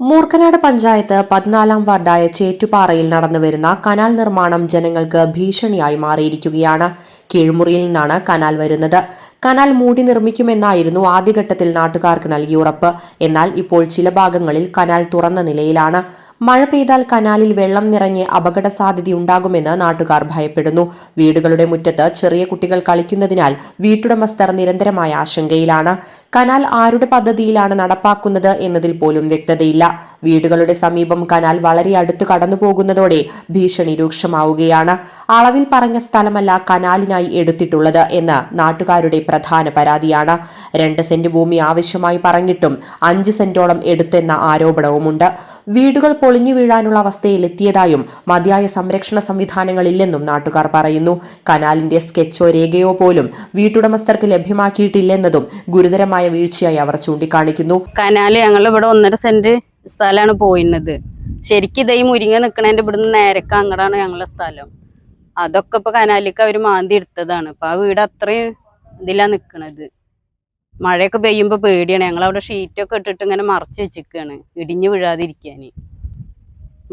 മൂർക്കനാട് പഞ്ചായത്ത് പതിനാലാം വാർഡായ ചേറ്റുപാറയിൽ നടന്നുവരുന്ന കനാൽ നിർമ്മാണം ജനങ്ങൾക്ക് ഭീഷണിയായി മാറിയിരിക്കുകയാണ്. കീഴ്മുറിയിൽ നിന്നാണ് കനാൽ വരുന്നത്. കനാൽ മൂടി നിർമ്മിക്കുമെന്നായിരുന്നു ആദ്യഘട്ടത്തിൽ നാട്ടുകാർക്ക് നൽകിയ ഉറപ്പ്. എന്നാൽ ഇപ്പോൾ ചില ഭാഗങ്ങളിൽ കനാൽ തുറന്ന നിലയിലാണ്. മഴ പെയ്താൽ കനാലിൽ വെള്ളം നിറഞ്ഞ് അപകട സാധ്യതയുണ്ടാകുമെന്ന് നാട്ടുകാർ ഭയപ്പെടുന്നു. വീടുകളുടെ മുറ്റത്ത് ചെറിയ കുട്ടികൾ കളിക്കുന്നതിനാൽ വീട്ടുടമസ്ഥർ നിരന്തരമായ ആശങ്കയിലാണ്. കനാൽ ആരുടെ പദ്ധതിയിലാണ് നടപ്പാക്കുന്നത് എന്നതിൽ പോലും വ്യക്തതയില്ല. വീടുകളുടെ സമീപം കനാൽ വളരെ അടുത്ത് കടന്നുപോകുന്നതോടെ ഭീഷണി രൂക്ഷമാവുകയാണ്. അളവിൽ പറഞ്ഞ സ്ഥലമല്ല കനാലിനായി എടുത്തിട്ടുള്ളത് എന്ന് നാട്ടുകാരുടെ പ്രധാന പരാതിയാണ്. രണ്ട് സെന്റ് ഭൂമി ആവശ്യമായി പറഞ്ഞിട്ടും അഞ്ച് സെന്റോളം എടുത്തെന്ന ആരോപണവുമുണ്ട്. വീടുകൾ പൊളിഞ്ഞു വീഴാനുള്ള അവസ്ഥയിലെത്തിയതായും മതിയായ സംരക്ഷണ സംവിധാനങ്ങളില്ലെന്നും നാട്ടുകാർ പറയുന്നു. കനാലിന്റെ സ്കെച്ചോ രേഖയോ പോലും വീട്ടുടമസ്ഥർക്ക് ലഭ്യമാക്കിയിട്ടില്ലെന്നതും ഗുരുതരമായ വീഴ്ചയായി അവർ ചൂണ്ടിക്കാണിക്കുന്നു. കനാല് ഞങ്ങൾ ഇവിടെ ഒന്നര സെന്റ് സ്ഥലമാണ് പോയിരുന്നത്. ശരിക്കും ഇതേ മുരിങ്ങ നിൽക്കണേന്റെ ഇവിടുന്ന് നേരക്ക് അങ്ങടാണ് ഞങ്ങളുടെ സ്ഥലം. അതൊക്കെ ഇപ്പൊ കനാലിക്ക് അവർ മാന്തി എടുത്തതാണ്. ഇപ്പൊ ആ വീട് അത്രയും ഇതിലാ നിക്കണത്. മഴയൊക്കെ പെയ്യുമ്പോ പേടിയാണ്. ഞങ്ങൾ അവിടെ ഷീറ്റൊക്കെ ഇട്ടിട്ട് ഇങ്ങനെ മറച്ച് വെച്ചിരിക്കുകയാണ് ഇടിഞ്ഞു വീഴാതിരിക്കാൻ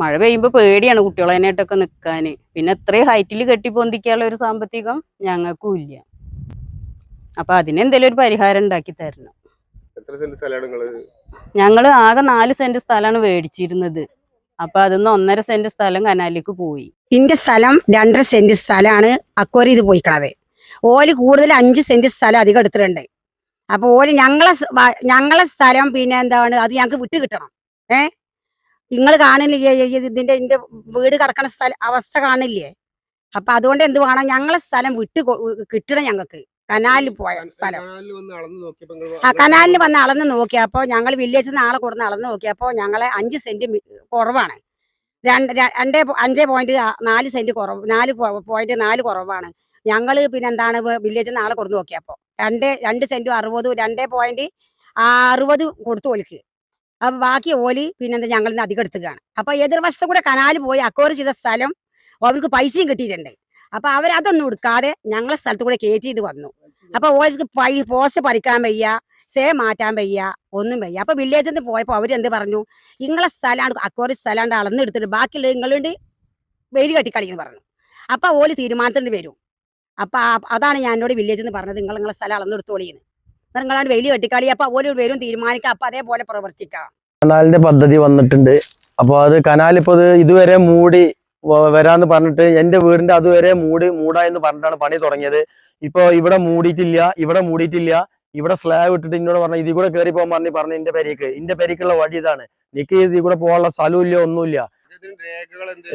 മഴ പെയ്യുമ്പോ പേടിയാണ് കുട്ടികളതിനായിട്ടൊക്കെ നിക്കാന്. പിന്നെ ഇത്രയും ഹൈറ്റിൽ കെട്ടിപ്പൊന്തിക്കാനുള്ള ഒരു സാമ്പത്തികം ഞങ്ങൾക്കും ഇല്ല. അപ്പൊ അതിനെന്തെങ്കിലും ഒരു പരിഹാരം ഉണ്ടാക്കി തരണം. എത്ര സെന്റ് സ്ഥലമാണ് നിങ്ങൾ? ഞങ്ങൾ ആകെ നാല് സെന്റ് സ്ഥലമാണ് മേടിച്ചിരുന്നത്. അപ്പൊ അതിന്ന് ഒന്നര സെന്റ് സ്ഥലം കനാലിലേക്ക് പോയി. ഇന്റെ സ്ഥലം രണ്ടര സെന്റ് സ്ഥലമാണ് അക്കോരി ഇത് പോയിക്കണത്. ഓൽ കൂടുതൽ അഞ്ച് സെന്റ് സ്ഥലം അധികം എടുത്തിട്ടുണ്ട്. അപ്പൊ ഓര് ഞങ്ങളെ ഞങ്ങളെ സ്ഥലം പിന്നെ എന്താണ് അത് ഞങ്ങൾക്ക് വിട്ടു കിട്ടണം. ഏ? നിങ്ങൾ കാണുന്നില്ലേ ഇതിന്റെ ഇതിന്റെ വീട് കിടക്കണ സ്ഥല അവസ്ഥ കാണില്ലേ അപ്പൊ അതുകൊണ്ട് എന്ത് വേണം ഞങ്ങളെ സ്ഥലം വിട്ട് കിട്ടണം ഞങ്ങൾക്ക് കനാലിൽ പോയ സ്ഥലം. കനാലിൽ ആ കനാലിന് വന്ന് അളന്ന് നോക്കിയപ്പോ ഞങ്ങൾ വില്ലേജിൽ നിന്ന് ആളെ കൊടുന്ന് അളന്ന് നോക്കിയപ്പോ ഞങ്ങളെ അഞ്ച് സെന്റ് കുറവാണ്. രണ്ട് രണ്ടേ അഞ്ചേ പോയിന്റ് നാല് സെന്റ് കുറവ് നാല് പോയിന്റ് നാല് കുറവാണ്. ഞങ്ങൾ പിന്നെ എന്താണ് വില്ലേജിൽ നിന്ന് ആളെ കൊടുത്തു നോക്കിയപ്പോൾ രണ്ട് രണ്ട് സെന്റും അറുപത് രണ്ടേ പോയിന്റ് അറുപത് കൊടുത്തു ഓലിക്ക്. അപ്പൊ ബാക്കി ഓലി പിന്നെന്താ ഞങ്ങളിൽ നിന്ന് അധികം എടുത്തുകയാണ് അപ്പൊ എതിർവശത്ത് കൂടെ കനാല് പോയി അക്കോറ് ചെയ്ത സ്ഥലം അവർക്ക് പൈസയും കിട്ടിയിട്ടുണ്ട്. അപ്പൊ അവരതൊന്നും എടുക്കാതെ ഞങ്ങളെ സ്ഥലത്ത് കൂടെ കയറ്റിയിട്ട് വന്നു. അപ്പൊ ഓർക്ക് പൈ പോസ്റ്റ് പറിക്കാൻ വയ്യ സേ മാറ്റാൻ വയ്യ ഒന്നും വയ്യ. അപ്പൊ വില്ലേജിൽ നിന്ന് പോയപ്പോ അവരെന്ത് പറഞ്ഞു? നിങ്ങളെ സ്ഥലമാണ് അക്കോറി സ്ഥലമാണ് അളന്നെടുത്തിട്ട് ബാക്കിയുള്ള നിങ്ങളുണ്ട് വെയിൽ കട്ടിക്കളിക്കുന്നു പറഞ്ഞു. അപ്പൊ ഓൽ തീരുമാനത്തിന് വരും. അപ്പൊ അതാണ് ഞാൻ എന്നോട് വില്ലേജ് എന്ന് പറഞ്ഞത്. നിങ്ങൾ നിങ്ങളെ സ്ഥലം അളന്നെടുത്തോളിന്ന് നിങ്ങളാണ് വലിയ വെട്ടിക്കാളി അപ്പൊ ഓരോ പേരും തീരുമാനിക്കുക അപ്പൊ അതേപോലെ പ്രവർത്തിക്കാം. കനാലിന്റെ പദ്ധതി വന്നിട്ടുണ്ട്. അപ്പോൾ അത് കനാൽ ഇപ്പോൾ ഇതുവരെ മൂടി വരാന്ന് പറഞ്ഞിട്ട് എന്റെ വീടിന്റെ അതുവരെ മൂടി മൂടാ എന്ന് പറഞ്ഞിട്ടാണ് പണി തുടങ്ങിയത്. ഇപ്പോൾ ഇവിടെ മൂടിയിട്ടില്ല ഇവിടെ മൂടിയിട്ടില്ല. ഇവിടെ സ്ലാബ് ഇട്ടിട്ട് എന്നോട് പറഞ്ഞു ഇതി കൂടെ കയറി പോകാൻ പറഞ്ഞു പറഞ്ഞു എന്റെ പെരേക്ക്. ഇന്റെ പെരേക്കുള്ള വഴി ഇതാണ്. എനിക്ക് ഇതി കൂടെ പോകാനുള്ള സ്ഥലമില്ല ഒന്നുമില്ല.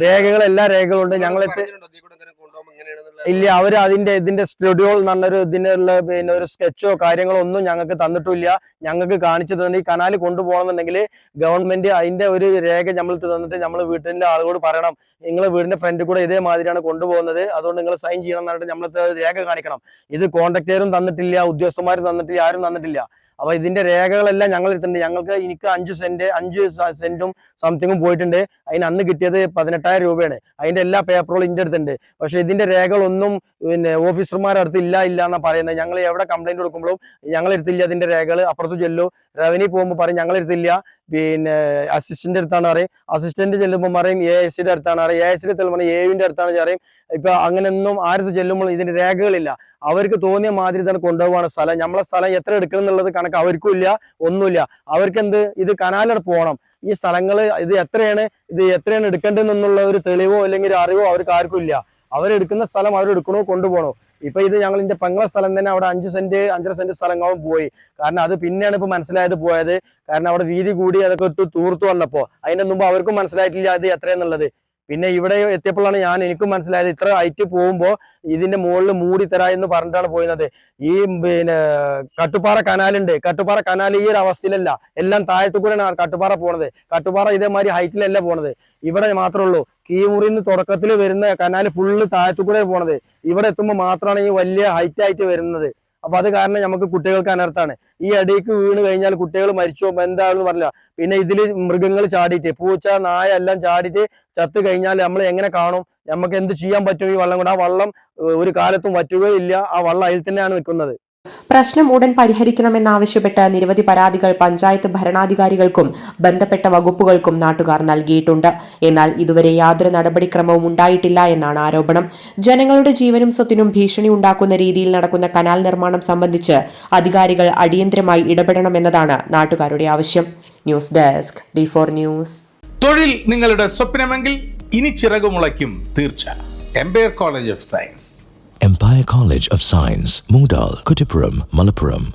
രേഖകൾ എല്ലാ രേഖകളും ഉണ്ട് നിങ്ങൾ ഞങ്ങളെത്തി പറഞ്ഞിട്ടുണ്ടോ ഇതിൽ കൂടെ ഇങ്ങനെ കൊണ്ടുപോകുമ്പോ ഇങ്ങനെയാണെന്നുള്ള ഇല്ല അവർ അതിന്റെ ഇതിന്റെ സ്റ്റുഡിയോ നല്ലൊരു ഇതിനുള്ള പിന്നെ ഒരു സ്കെച്ചോ കാര്യങ്ങളോ ഒന്നും ഞങ്ങൾക്ക് തന്നിട്ടില്ല. ഞങ്ങൾക്ക് കാണിച്ചു തന്നെ ഈ കനാല് കൊണ്ടുപോകണമെന്നുണ്ടെങ്കിൽ ഗവൺമെന്റ് അതിന്റെ ഒരു രേഖ നമ്മൾ തന്നിട്ട് നമ്മൾ വീട്ടിന്റെ ആളുകളോട് പറയണം. നിങ്ങൾ വീടിന്റെ ഫ്രണ്ട് കൂടെ ഇതേമാതിരിയാണ് കൊണ്ടുപോകുന്നത്. അതുകൊണ്ട് നിങ്ങൾ സൈൻ ചെയ്യണം എന്നിട്ട് നമ്മൾ രേഖ കാണിക്കണം. ഇത് കോൺട്രാക്ടറും തന്നിട്ടില്ല ഉദ്യോഗസ്ഥന്മാരും തന്നിട്ടില്ല ആരും തന്നിട്ടില്ല. അപ്പൊ ഇതിന്റെ രേഖകളെല്ലാം ഞങ്ങൾ എടുത്തിട്ടുണ്ട്. ഞങ്ങൾക്ക് എനിക്ക് അഞ്ച് സെന്റ് അഞ്ച് സെന്റും സംതിങ്ങും പോയിട്ടുണ്ട്. അതിന് അന്ന് കിട്ടിയത് പതിനെട്ടായിരം രൂപയാണ്. അതിന്റെ എല്ലാ പേപ്പറുകളും ഇന്റെ അടുത്തുണ്ട്. പക്ഷെ ഇതിന്റെ രേഖകളൊന്നും പിന്നെ ഓഫീസർമാരുടെ അടുത്ത് ഇല്ല ഇല്ല എന്നാ പറയുന്നത്. ഞങ്ങൾ എവിടെ കംപ്ലൈന്റ് കൊടുക്കുമ്പോഴും ഞങ്ങൾ എടുത്തില്ല അതിന്റെ രേഖകൾ. അപ്പുറത്ത് ചെല്ലു. റവന്യൂ പോകുമ്പോൾ പറയും ഞങ്ങൾ എടുത്തില്ല. പിന്നെ അസിസ്റ്റന്റ് അടുത്താണ് പറയും. അസിസ്റ്റന്റ് ചെല്ലുമ്പോൾ പറയും എ എസ് സിയുടെ അടുത്താണ്. പറയും എ എസ് സിയുടെ ചെല്ലുമ്പോൾ എ യുവിന്റെ അടുത്താണ്. പറയും ഇപ്പൊ അങ്ങനെയൊന്നും ആരത്ത് ചെല്ലുമ്പോൾ ഇതിന്റെ രേഖകളില്ല. അവർക്ക് തോന്നിയ മാതിരി തന്നെ കൊണ്ടുപോകാണ് സ്ഥലം. നമ്മളെ സ്ഥലം എത്ര എടുക്കണം എന്നുള്ളത് കണക്ക് അവർക്കും ഇല്ല ഒന്നുമില്ല. അവർക്ക് എന്ത്? ഇത് കനാലടെ പോകണം. ഈ സ്ഥലങ്ങൾ ഇത് എത്രയാണ്? ഇത് എത്രയാണ് എടുക്കേണ്ടതെന്നുള്ള ഒരു തെളിവോ അല്ലെങ്കിൽ ഒരു അറിവോ അവർക്ക് ആർക്കും ഇല്ല. അവരെടുക്കുന്ന സ്ഥലം അവരെടുക്കണോ കൊണ്ടുപോകണോ? ഇപ്പൊ ഇത് ഞങ്ങൾ ഇതിന്റെ പെങ്ങളെ സ്ഥലം തന്നെ അവിടെ അഞ്ച് സെന്റ് അഞ്ചര സെന്റ് സ്ഥലങ്ങളും പോയി. കാരണം അത് പിന്നെയാണ് ഇപ്പൊ മനസ്സിലായത് പോയത്. കാരണം അവിടെ വീതി കൂടി അതൊക്കെ ഇട്ട് തൂർത്തു വന്നപ്പോ അതിന് മുമ്പ് അവർക്കും മനസ്സിലായിട്ടില്ല അത് എത്രയെന്നുള്ളത്. പിന്നെ ഇവിടെ എത്തിയപ്പോഴാണ് ഞാൻ എനിക്കും മനസ്സിലായത് ഇത്ര ഹൈറ്റ് പോകുമ്പോൾ ഇതിന്റെ മുകളിൽ മൂടി തരാ എന്ന് പറഞ്ഞിട്ടാണ് പോയിരുന്നത്. ഈ പിന്നെ കട്ടുപാറ കനാലുണ്ട് കട്ടുപാറ കനാൽ ഈ ഒരു അവസ്ഥയിലല്ല. എല്ലാം താഴത്തു കൂടെയാണ് കട്ടുപാറ പോണത്. കട്ടുപാറ ഇതേമാതിരി ഹൈറ്റിലല്ല പോണത്. ഇവിടെ മാത്രമേ ഉള്ളൂ. കീമുറിന്ന് തുടക്കത്തിൽ വരുന്ന കനാൽ ഫുള്ള് താഴത്തു കൂടെ പോണത്. ഇവിടെ എത്തുമ്പോൾ മാത്രമാണ് ഈ വലിയ ഹൈറ്റ് ആയിട്ട് വരുന്നത്. അപ്പൊ അത് കാരണം നമുക്ക് കുട്ടികൾക്ക് അനർത്ഥാണ് ഈ അടിക്ക് വീണ് കഴിഞ്ഞാൽ കുട്ടികൾ മരിച്ചോ എന്താണെന്ന് പറഞ്ഞില്ല. പിന്നെ ഇതിൽ മൃഗങ്ങൾ ചാടിയിട്ട് പൂച്ച നായ എല്ലാം ചാടിയിട്ട് ചത്ത് കഴിഞ്ഞാൽ നമ്മൾ എങ്ങനെ കാണും? നമുക്ക് എന്ത് ചെയ്യാൻ പറ്റും ഈ വള്ളം കൊണ്ട്? ആ വള്ളം ഒരു കാലത്തും വറ്റുകയില്ല. ആ വള്ളം അതിൽ തന്നെയാണ് നിൽക്കുന്നത് പ്രശ്നം ഉടൻ പരിഹരിക്കണമെന്നാവശ്യപ്പെട്ട് നിരവധി പരാതികൾ പഞ്ചായത്ത് ഭരണാധികാരികൾക്കും ബന്ധപ്പെട്ട വകുപ്പുകൾക്കും നാട്ടുകാർ നൽകിയിട്ടുണ്ട്. എന്നാൽ ഇതുവരെ യാതൊരു നടപടിക്രമവും ഉണ്ടായിട്ടില്ല എന്നാണ് ആരോപണം. ജനങ്ങളുടെ ജീവനും സ്വത്തിനും ഭീഷണി ഉണ്ടാക്കുന്ന രീതിയിൽ നടക്കുന്ന കനാൽ നിർമ്മാണം സംബന്ധിച്ച് അധികാരികൾ അടിയന്തരമായി ഇടപെടണമെന്നതാണ് നാട്ടുകാരുടെ ആവശ്യം. News desk D four news. തൊഴിൽ നിങ്ങളുടെ സ്വപ്നമെങ്കിൽ ഇനി ചിറകുമുളയ്ക്കും തീർച്ച. Empire college of science. Empire College of Science, Moondal, Kuttipuram, Malappuram.